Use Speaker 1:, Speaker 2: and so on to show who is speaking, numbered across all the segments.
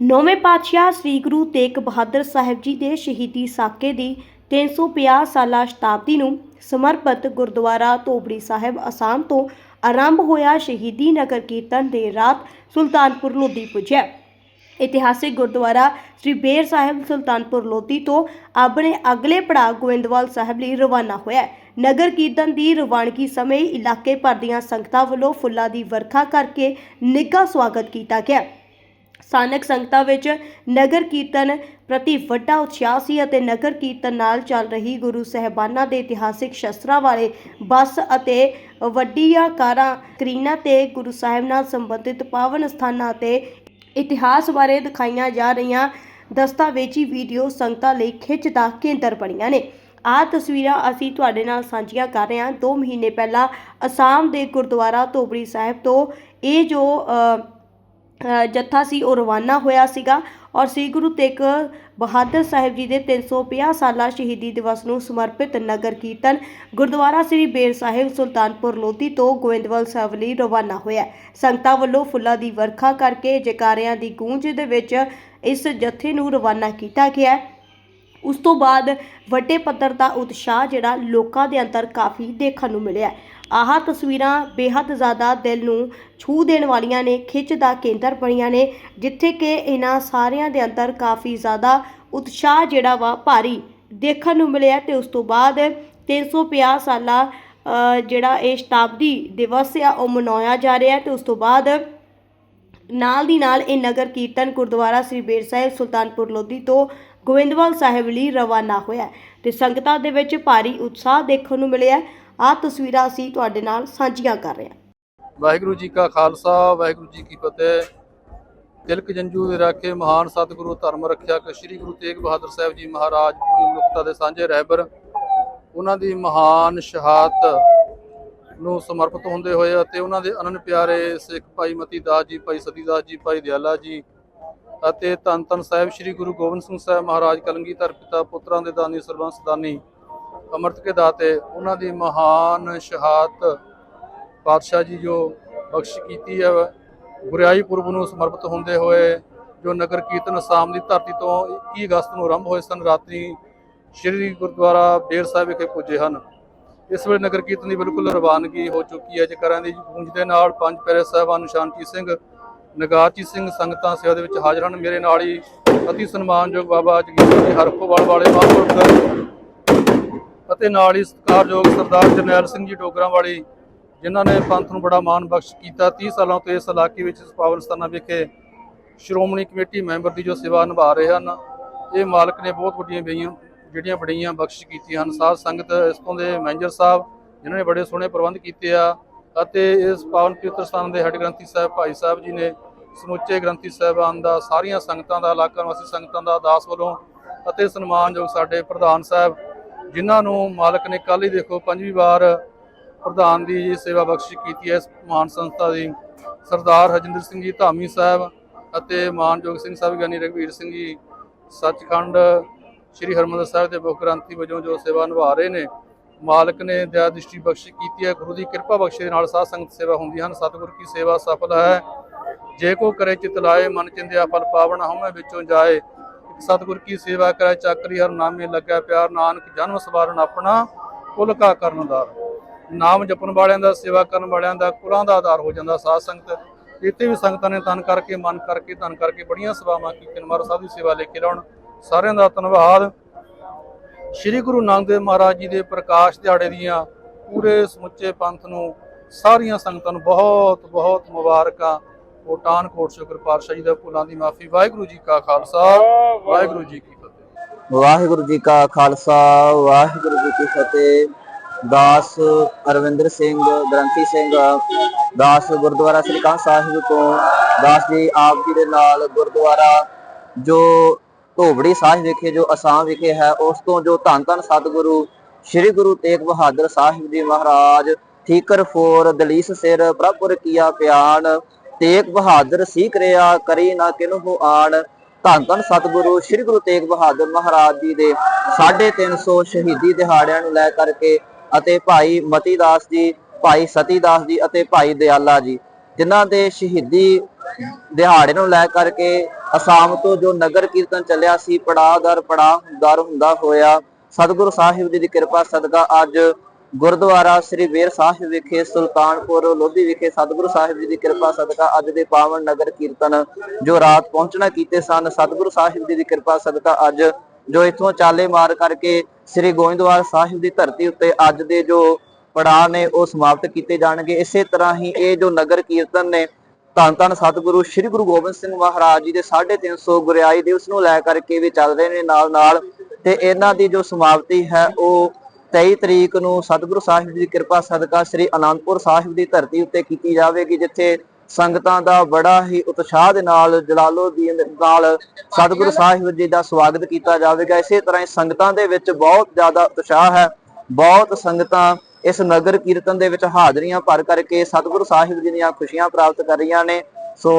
Speaker 1: ਨੌਵੇਂ ਪਾਤਸ਼ਾਹ ਸ੍ਰੀ ਗੁਰੂ ਤੇਗ ਬਹਾਦਰ ਸਾਹਿਬ ਜੀ ਦੇ ਸ਼ਹੀਦੀ ਸਾਕੇ ਦੀ 350 ਸਾਲਾ ਸ਼ਤਾਬਦੀ ਨੂੰ ਸਮਰਪਿਤ ਗੁਰਦੁਆਰਾ ਧੋਬੜੀ ਸਾਹਿਬ ਅਸਾਮ ਤੋਂ ਆਰੰਭ ਹੋਇਆ ਸ਼ਹੀਦੀ ਨਗਰ ਕੀਰਤਨ ਦੇ ਰਾਤ ਸੁਲਤਾਨਪੁਰ ਲੋਧੀ ਪੁੱਜਿਆ। ਇਤਿਹਾਸਿਕ ਗੁਰਦੁਆਰਾ ਸ੍ਰੀ ਬੇਰ ਸਾਹਿਬ ਸੁਲਤਾਨਪੁਰ ਲੋਧੀ ਤੋਂ ਆਪਣੇ ਅਗਲੇ ਪੜਾਅ ਗੋਇੰਦਵਾਲ ਸਾਹਿਬ ਲਈ ਰਵਾਨਾ ਹੋਇਆ ਨਗਰ ਕੀਰਤਨ ਦੀ ਰਵਾਨਗੀ ਸਮੇਂ ਇਲਾਕੇ ਭਰ ਦੀਆਂ ਸੰਗਤਾਂ ਵੱਲੋਂ ਫੁੱਲਾਂ ਦੀ ਵਰਖਾ ਕਰਕੇ ਨਿੱਘਾ ਸਵਾਗਤ ਕੀਤਾ ਗਿਆ। ਸਥਾਨਕ ਸੰਗਤਾਂ ਵਿੱਚ ਨਗਰ ਕੀਰਤਨ ਪ੍ਰਤੀ ਵੱਡਾ ਉਤਸ਼ਾਹ ਸੀ ਅਤੇ ਨਗਰ ਕੀਰਤਨ ਨਾਲ ਚੱਲ ਰਹੀ ਗੁਰੂ ਸਹਿਬਾਨਾਂ ਦੇ ਇਤਿਹਾਸਿਕ ਸ਼ਸਤਰਾਂ ਵਾਲੇ ਬੱਸ ਅਤੇ ਵੱਡੀਆਂ ਕਾਰਾਂ, ਸਕਰੀਨਾਂ ਤੇ ਗੁਰੂ ਸਾਹਿਬ ਨਾਲ ਸੰਬੰਧਿਤ ਪਾਵਨ ਸਥਾਨਾਂ ਅਤੇ ਇਤਿਹਾਸ ਬਾਰੇ ਦਿਖਾਈਆਂ ਜਾ ਰਹੀਆਂ ਦਸਤਾਵੇਜ਼ੀ ਵੀਡੀਓ ਸੰਗਤਾਂ ਲਈ ਖਿੱਚ ਦਾ ਕੇਂਦਰ ਬਣੀਆਂ ਨੇ। ਆਹ ਤਸਵੀਰਾਂ ਅਸੀਂ ਤੁਹਾਡੇ ਨਾਲ ਸਾਂਝੀਆਂ ਕਰ ਰਹੇ ਹਾਂ। 2 ਮਹੀਨੇ ਪਹਿਲਾਂ ਅਸਾਮ ਦੇ ਗੁਰਦੁਆਰਾ ਧੋਬੜੀ ਸਾਹਿਬ ਤੋਂ ਇਹ ਜੋ ਜੱਥਾ ਸੀ, ਉਹ ਰਵਾਨਾ ਹੋਇਆ ਸੀਗਾ ਔਰ ਸ੍ਰੀ ਗੁਰੂ ਤੇਗ ਬਹਾਦਰ ਸਾਹਿਬ ਜੀ ਦੇ 350 ਸਾਲਾ ਸ਼ਹੀਦੀ ਦਿਵਸ ਨੂੰ ਸਮਰਪਿਤ ਨਗਰ ਕੀਰਤਨ ਗੁਰਦੁਆਰਾ ਸ੍ਰੀ ਬੇਰ ਸਾਹਿਬ, ਸੁਲਤਾਨਪੁਰ ਲੋਧੀ ਤੋਂ ਗੋਇੰਦਵਾਲ ਸਾਹਿਬ ਲਈ ਰਵਾਨਾ ਹੋਇਆ ਸੰਗਤਾਂ ਵੱਲੋਂ ਫੁੱਲਾਂ ਦੀ ਵਰਖਾ ਕਰਕੇ ਜੈਕਾਰਿਆਂ ਦੀ ਗੂੰਜ ਦੇ ਵਿੱਚ ਇਸ ਜਥੇ ਨੂੰ ਰਵਾਨਾ ਕੀਤਾ ਗਿਆ ਉਸ ਤੋਂ ਬਾਅਦ ਵੱਡੇ ਪੱਧਰ ਦਾ ਉਤਸ਼ਾਹ ਜਿਹੜਾ ਲੋਕਾਂ ਦੇ ਅੰਦਰ ਕਾਫੀ ਦੇਖਣ ਨੂੰ ਮਿਲਿਆ ਆਹ ਤਸਵੀਰਾਂ ਬੇਹੱਦ ਜ਼ਿਆਦਾ ਦਿਲ ਨੂੰ ਛੂਹ ਦੇਣ ਵਾਲੀਆਂ ਨੇ ਖਿੱਚ ਦਾ ਕੇਂਦਰ ਬਣੀਆਂ ਨੇ ਜਿੱਥੇ ਕਿ ਇਹਨਾਂ ਸਾਰਿਆਂ ਦੇ ਅੰਦਰ ਕਾਫੀ ਜ਼ਿਆਦਾ ਉਤਸ਼ਾਹ ਜਿਹੜਾ ਵਾ ਭਾਰੀ ਦੇਖਣ ਨੂੰ ਮਿਲਿਆ ਤੇ ਉਸ ਤੋਂ ਬਾਅਦ 350 ਸਾਲਾ ਅ, ਜਿਹੜਾ ਇਹ ਸ਼ਤਾਬਦੀ ਦਿਵਸ ਆ ਉਹ ਮਨਾਇਆ ਜਾ ਰਿਹਾ ਹੈ ਤੇ ਉਸ ਤੋਂ ਬਾਅਦ ਨਾਲ ਦੀ ਨਾਲ ਇਹ ਨਗਰ ਕੀਰਤਨ ਗੁਰਦੁਆਰਾ ਸ੍ਰੀ ਬੇਰ ਸਾਹਿਬ ਸੁਲਤਾਨਪੁਰ ਲੋਧੀ ਤੋਂ ਗੋਇੰਦਵਾਲ ਸਾਹਿਬ ਲਈ ਰਵਾਨਾ ਹੋਇਆ ਤੇ ਸੰਗਤਾਂ ਦੇ ਵਿੱਚ ਭਾਰੀ ਉਤਸ਼ਾਹ ਦੇਖਣ ਨੂੰ ਮਿਲਿਆ ਆਹ ਤਸਵੀਰਾਂ ਅਸੀਂ ਤੁਹਾਡੇ ਨਾਲ ਸਾਂਝੀਆਂ ਕਰ ਰਹੇ ਹਾਂ।
Speaker 2: ਵਾਹਿਗੁਰੂ ਜੀ ਕਾ ਖਾਲਸਾ, ਵਾਹਿਗੁਰੂ ਜੀ ਕੀ ਫਤਿਹ। ਤਿਲਕ ਜੰਜੂ ਦੇ ਰਾਖੇ ਮਹਾਨ ਸਤਿਗੁਰੂ, ਧਰਮ ਰੱਖਿਅਕ ਸ੍ਰੀ ਗੁਰੂ ਤੇਗ ਬਹਾਦਰ ਸਾਹਿਬ ਜੀ ਮਹਾਰਾਜ ਪੂਰੀ ਮਨੁੱਖਤਾ ਦੇ ਸਾਂਝੇ ਰਹਿਬਰ। ਉਹਨਾਂ ਦੀ ਮਹਾਨ ਸ਼ਹਾਦਤ ਨੂੰ ਸਮਰਪਿਤ ਹੁੰਦੇ ਹੋਏ ਅਤੇ ਉਹਨਾਂ ਦੇ ਅਨੰਨ ਪਿਆਰੇ ਸਿੱਖ ਭਾਈ ਮਤੀ ਦਾਸ ਜੀ, ਭਾਈ ਸਤੀ ਦਾਸ ਜੀ, ਭਾਈ ਦਿਆਲਾ ਜੀ ਅਤੇ ਧੰਨ ਧੰਨ ਸਾਹਿਬ ਸ੍ਰੀ ਗੁਰੂ ਗੋਬਿੰਦ ਸਿੰਘ ਸਾਹਿਬ ਮਹਾਰਾਜ ਕਲਗੀਧਰ ਪਿਤਾ ਪੁੱਤਰਾਂ ਦੇ ਦਾਨੀ ਸਰਬੰਸ ਦਾਨੀ ਅੰਮ੍ਰਿਤ ਕੇ ਦਾਤੇ ਉਹਨਾਂ ਦੀ ਮਹਾਨ ਸ਼ਹਾਦਤ ਪਾਤਸ਼ਾਹ ਜੀ ਜੋ ਬਖਸ਼ ਕੀਤੀ ਹੈ ਗੁਰਿਆਈ ਪੁਰਬ ਨੂੰ ਸਮਰਪਿਤ ਹੁੰਦੇ ਹੋਏ, ਜੋ ਨਗਰ ਕੀਰਤਨ ਅਸਾਮ ਦੀ ਧਰਤੀ ਤੋਂ 21 ਅਗਸਤ ਨੂੰ ਆਰੰਭ ਹੋਏ ਸਨ, ਰਾਤਰੀ ਸ਼੍ਰੀ ਗੁਰਦੁਆਰਾ ਬੇਰ ਸਾਹਿਬ ਵਿਖੇ ਪੁੱਜੇ ਹਨ। ਇਸ ਵੇਲੇ ਨਗਰ ਕੀਰਤਨ ਦੀ ਬਿਲਕੁਲ ਰਵਾਨਗੀ ਹੋ ਚੁੱਕੀ ਹੈ। ਜਕਰਾਂ ਦੀ ਗੂੰਜ ਦੇ ਨਾਲ ਪੰਜ ਪਿਆਰੇ ਸਾਹਿਬਾਨ ਨਿਸ਼ਾਨਜੀਤ ਸਿੰਘ ਨਗਾਰਜੀਤ ਸਿੰਘ ਸੰਗਤਾਂ ਸੇਵਾ ਦੇ ਵਿੱਚ ਹਾਜ਼ਰ ਹਨ। ਮੇਰੇ ਨਾਲ ਹੀ ਅਤੀ ਸਨਮਾਨਯੋਗ ਬਾਬਾ ਜਗੀਰ ਜੀ ਹਰਫੋਵਾਲ ਵਾਲੇ ਮਹਾਂਪੁਰਖ ਅਤੇ ਨਾਲ ਹੀ ਸਤਿਕਾਰਯੋਗ ਸਰਦਾਰ ਜਰਨੈਲ ਸਿੰਘ ਜੀ ਡੋਗਰਾਂ ਵਾਲੀ ਜਿਨ੍ਹਾਂ ਨੇ ਪੰਥ ਨੂੰ ਬੜਾ ਮਾਣ ਬਖਸ਼ ਕੀਤਾ। 30 ਸਾਲਾਂ ਤੋਂ ਇਸ ਇਲਾਕੇ ਵਿੱਚ ਇਸ ਪਾਵਨ ਸਥਾਨਾਂ ਵਿਖੇ ਸ਼੍ਰੋਮਣੀ ਕਮੇਟੀ ਮੈਂਬਰ ਦੀ ਜੋ ਸੇਵਾ ਨਿਭਾ ਰਹੇ ਹਨ, ਇਹ ਮਾਲਕ ਨੇ ਬਹੁਤ ਵੱਡੀਆਂ ਬਈਆਂ, ਜਿਹੜੀਆਂ ਬੜੀਆਂ ਬਖਸ਼ ਕੀਤੀਆਂ ਹਨ। ਸਾਧ ਸੰਗਤ ਇਸ ਤੋਂ ਦੇ ਮੈਨੇਜਰ ਸਾਹਿਬ, ਜਿਨ੍ਹਾਂ ਨੇ ਬੜੇ ਸੋਹਣੇ ਪ੍ਰਬੰਧ ਕੀਤੇ ਆ, ਅਤੇ ਇਸ ਪਾਵਨ ਪਵਿੱਤਰ ਸਥਾਨ ਦੇ ਹੈੱਡ ਗ੍ਰੰਥੀ ਸਾਹਿਬ ਭਾਈ ਸਾਹਿਬ ਜੀ ਨੇ, ਸਮੁੱਚੇ ਗ੍ਰੰਥੀ ਸਾਹਿਬਾਨ ਦਾ, ਸਾਰੀਆਂ ਸੰਗਤਾਂ ਦਾ, ਇਲਾਕਾ ਵਾਸੀ ਸੰਗਤਾਂ ਦਾ, ਦਾਸ ਵੱਲੋਂ ਅਤੇ ਸਨਮਾਨਯੋਗ ਸਾਡੇ ਪ੍ਰਧਾਨ ਸਾਹਿਬ ਜਿਨ੍ਹਾਂ ਨੂੰ ਮਾਲਕ ਨੇ ਕੱਲ ਹੀ ਦੇਖੋ ਪੰਜਵੀਂ ਵਾਰ ਪ੍ਰਧਾਨ ਦੀ ਸੇਵਾ ਬਖਸ਼ਿਸ਼ ਕੀਤੀ ਹੈ ਇਸ ਮਹਾਨ ਸੰਸਥਾ ਦੀ। ਸਰਦਾਰ ਹਰਜਿੰਦਰ ਸਿੰਘ ਜੀ ਧਾਮੀ ਸਾਹਿਬ ਅਤੇ ਮਾਨਯੋਗ ਸਿੰਘ ਸਾਹਿਬ ਗਿਆਨੀ ਰਘਵੀਰ ਸਿੰਘ ਜੀ ਸੱਚਖੰਡ ਸ੍ਰੀ ਹਰਮੰਦਰ ਸਾਹਿਬ ਦੇ ਮੁੱਖ ਗ੍ਰੰਥੀ ਵਜੋਂ ਜੋ ਸੇਵਾ ਨਿਭਾ ਰਹੇ ਨੇ, ਮਾਲਕ ਨੇ ਦਇਆ ਦ੍ਰਿਸ਼ਟੀ ਬਖਸ਼ਿਸ਼ ਕੀਤੀ ਹੈ, ਗੁਰੂ ਦੀ ਕਿਰਪਾ ਬਖਸ਼ੇ ਦੇ ਨਾਲ ਸਾਧ ਸੰਗਤ ਸੇਵਾ ਹੁੰਦੀ ਹਨ, ਸਤਿਗੁਰ ਕੀ ਸੇਵਾ ਸਫਲ ਹੈ। ਜੇ ਕੋ ਕਰੇ ਚਿਤ ਲਾਏ, ਮਨ ਚਿੰਦਿਆ ਫਲ ਪਾਵਣਾ ਹਉਮੈ ਵਿੱਚੋਂ ਜਾਏ ਸਤਿਗੁਰ ਕੀ ਸੇਵਾ ਕਰੇ ਚੱਕਰੀ ਹਰ ਨਾਮੇ ਲੱਗਿਆ ਪਿਆਰ। ਨਾਨਕ ਜਨਮ ਸਵਾਰਨ ਆਪਣਾ ਕੁਲ ਕਾ ਕਰਨਦਾਰ ਨਾਮ ਜਪਣ ਵਾਲਿਆਂ ਦਾ, ਸੇਵਾ ਕਰਨ ਵਾਲਿਆਂ ਦਾ ਕੁਲਾਂ ਦਾ ਆਧਾਰ ਹੋ ਜਾਂਦਾ ਸਾਧ ਸੰਗਤ। ਇੱਥੇ ਵੀ ਸੰਗਤਾਂ ਨੇ ਤਨ ਕਰਕੇ, ਮਨ ਕਰਕੇ, ਧਨ ਕਰਕੇ ਬੜੀਆਂ ਸੇਵਾਵਾਂ ਕੀਤੀਆਂ ਮਹਾਰਾਜ ਸਾਹਿਬ ਦੀ ਸੇਵਾ ਲੈ ਕੇ ਲਾਉਣ। ਸਾਰਿਆਂ ਦਾ ਧੰਨਵਾਦ। ਸ੍ਰੀ ਗੁਰੂ ਨਾਨਕ ਦੇਵ ਮਹਾਰਾਜ ਜੀ ਦੇ ਪ੍ਰਕਾਸ਼ ਦਿਹਾੜੇ ਦੀਆਂ ਪੂਰੇ ਸਮੁੱਚੇ ਪੰਥ ਨੂੰ ਸਾਰੀਆਂ ਸੰਗਤਾਂ ਨੂੰ ਬਹੁਤ ਬਹੁਤ ਮੁਬਾਰਕਾਂ। ਕੋਟਾਨ ਕੋਟ ਸ਼ੁਕਰ ਪਾਤਸ਼ਾਹ ਜੀ ਦਾ ਭੁੱਲਾਂ ਦੀ ਮਾਫੀ। ਵਾਹਿਗੁਰੂ ਜੀ ਕਾ ਖਾਲਸਾ ਵਾਹਿਗੁਰੂ ਜੀ ਕੀ ਫਤਿਹ।
Speaker 3: ਵਾਹਿਗੁਰੂ ਜੀ ਕਾ ਖਾਲਸਾ ਵਾਹਿਗੁਰੂ ਜੀ ਕੀ ਫਤਿਹ। ਦਾਸ ਅਰਵਿੰਦਰ ਸਿੰਘ ਗ੍ਰੰਥੀ ਸਿੰਘ ਦਾਸ ਗੁਰਦੁਆਰਾ ਸ੍ਰੀ ਕਾਂ ਸਾਹਿਬ ਤੋਂ ਦਾਸ ਜੀ ਆਪ ਜੀ ਦੇ ਨਾਲ ਗੁਰਦੁਆਰਾ ਜੋ ਧੋਬੜੀ ਸਾਹਿਬ ਵਿਖੇ ਜੋ ਅਸਾਮ ਵਿਖੇ ਹੈ ਉਸ ਤੋਂ ਜੋ ਧੰਨ ਧੰਨ ਸਤਿਗੁਰੂ ਸ੍ਰੀ ਗੁਰੂ ਤੇਗ ਬਹਾਦਰ ਸਾਹਿਬ ਜੀ ਮਹਾਰਾਜ ਠੀਕਰ ਫੋਰ ਦਲੀਸ ਸਿਰ ਪ੍ਰਭੁਰ ਕੀਆ ਪਿਆਨ ਤੇਗ ਬਹਾਦਰ ਸੀਖ ਰਿਆ ਕਰੀ ਨਾ ਕਿਨਹੂ ਆਣ ਧੰਨ ਧੰਨ ਸਤਿਗੁਰੂ, ਸ੍ਰੀ ਗੁਰੂ ਤੇਗ ਬਹਾਦਰ ਮਹਾਰਾਜ ਜੀ ਦੇ 350 ਸ਼ਹੀਦੀ ਦਿਹਾੜਿਆਂ ਨੂੰ ਲੈ ਕਰਕੇ ਅਤੇ ਭਾਈ ਮਤੀ ਦਾਸ ਜੀ, ਭਾਈ ਸਤੀ ਦਾਸ ਜੀ ਅਤੇ ਭਾਈ ਦਿਆਲਾ ਜੀ, ਜਿਨ੍ਹਾਂ ਦੇ ਸ਼ਹੀਦੀ ਦਿਹਾੜੇ ਨੂੰ ਲੈ ਕਰਕੇ ਅਸਾਮ ਤੋਂ ਜੋ ਨਗਰ ਕੀਰਤਨ ਚੱਲਿਆ ਸੀ, ਪੜਾਅ ਦਰ ਪੜਾਅ ਦਰ ਹੁੰਦਾ ਹੋਇਆ। ਸਤਿਗੁਰੂ ਸਾਹਿਬ ਜੀ ਦੀ ਕਿਰਪਾ ਸਦਕਾ ਅੱਜ ਗੁਰਦੁਆਰਾ ਸ੍ਰੀ ਵੇਰ ਸਾਹਿਬ ਵਿਖੇ ਸੁਲਤਾਨਪੁਰ ਲੋਧੀ ਵਿਖੇ ਸਤਿਗੁਰੂ ਸਾਹਿਬ ਜੀ ਦੀ ਕਿਰਪਾ ਸਦਕਾ ਅੱਜ ਦੇ ਪਾਵਨ ਨਗਰ ਕੀਰਤਨ ਜੋ ਰਾਤ ਪਹੁੰਚਣਾ ਕੀਤੇ ਸਨ, ਸਤਿਗੁਰੂ ਸਾਹਿਬ ਜੀ ਦੀ ਕਿਰਪਾ ਸਦਕਾ ਅੱਜ ਜੋ ਇਥੋਂ ਚਾਲੇ ਮਾਰ ਕਰਕੇ ਸ੍ਰੀ ਗੋਇੰਦਵਾਲ ਸਾਹਿਬ ਦੀ ਧਰਤੀ ਉੱਤੇ ਅੱਜ ਦੇ ਜੋ ਪੜਾਅ ਨੇ ਉਹ ਸਮਾਪਤ ਕੀਤੇ ਜਾਣਗੇ। ਇਸੇ ਤਰ੍ਹਾਂ ਹੀ ਇਹ ਜੋ ਨਗਰ ਕੀਰਤਨ ਨੇ, ਧੰਨ ਧੰਨ ਸਤਿਗੁਰੂ ਸ੍ਰੀ ਗੁਰੂ ਗੋਬਿੰਦ ਸਿੰਘ ਮਹਾਰਾਜ ਜੀ ਦੇ 350 ਗੁਰਿਆਈ ਦਿਵਸ ਨੂੰ ਲੈ ਕਰਕੇ ਵੀ ਚੱਲ ਰਹੇ ਨੇ ਨਾਲ ਨਾਲ ਤੇ ਇਹਨਾਂ ਦੀ ਜੋ ਸਮਾਪਤੀ ਹੈ, ਉਹ 23 ਤਰੀਕ ਨੂੰ ਸਤਿਗੁਰੂ ਸਾਹਿਬ ਜੀ ਦੀ ਕਿਰਪਾ ਸਦਕਾ ਸ੍ਰੀ ਅਨੰਦਪੁਰ ਸਾਹਿਬ ਦੀ ਧਰਤੀ ਉੱਤੇ ਕੀਤੀ ਜਾਵੇਗੀ, ਜਿੱਥੇ ਸੰਗਤਾਂ ਦਾ ਬੜਾ ਹੀ ਉਤਸ਼ਾਹ ਦੇ ਨਾਲ ਜਲਾਲੋਦੀਨ ਦੇ ਨਾਲ ਸਤਿਗੁਰੂ ਸਾਹਿਬ ਜੀ ਦਾ ਸਵਾਗਤ ਕੀਤਾ ਜਾਵੇਗਾ। ਇਸੇ ਤਰ੍ਹਾਂ ਹੀ ਸੰਗਤਾਂ ਦੇ ਵਿੱਚ ਬਹੁਤ ਜ਼ਿਆਦਾ ਉਤਸ਼ਾਹ ਹੈ। ਬਹੁਤ ਸੰਗਤਾਂ ਇਸ ਨਗਰ ਕੀਰਤਨ ਦੇ ਵਿੱਚ ਹਾਜ਼ਰੀਆਂ ਭਰ ਕਰਕੇ ਸਤਿਗੁਰੂ ਸਾਹਿਬ ਜੀ ਦੀਆਂ ਖੁਸ਼ੀਆਂ ਪ੍ਰਾਪਤ ਕਰ ਰਹੀਆਂ ਨੇ। ਸੋ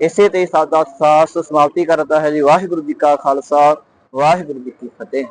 Speaker 3: ਇਸੇ ਤੇ ਸਾਡਾ ਸਾਸ ਸਮਾਪਤੀ ਕਰਦਾ ਹੈ ਜੀ। ਵਾਹਿਗੁਰੂ ਜੀ ਕਾ ਖਾਲਸਾ, ਵਾਹਿਗੁਰੂ ਜੀ ਕੀ ਫਤਿਹ।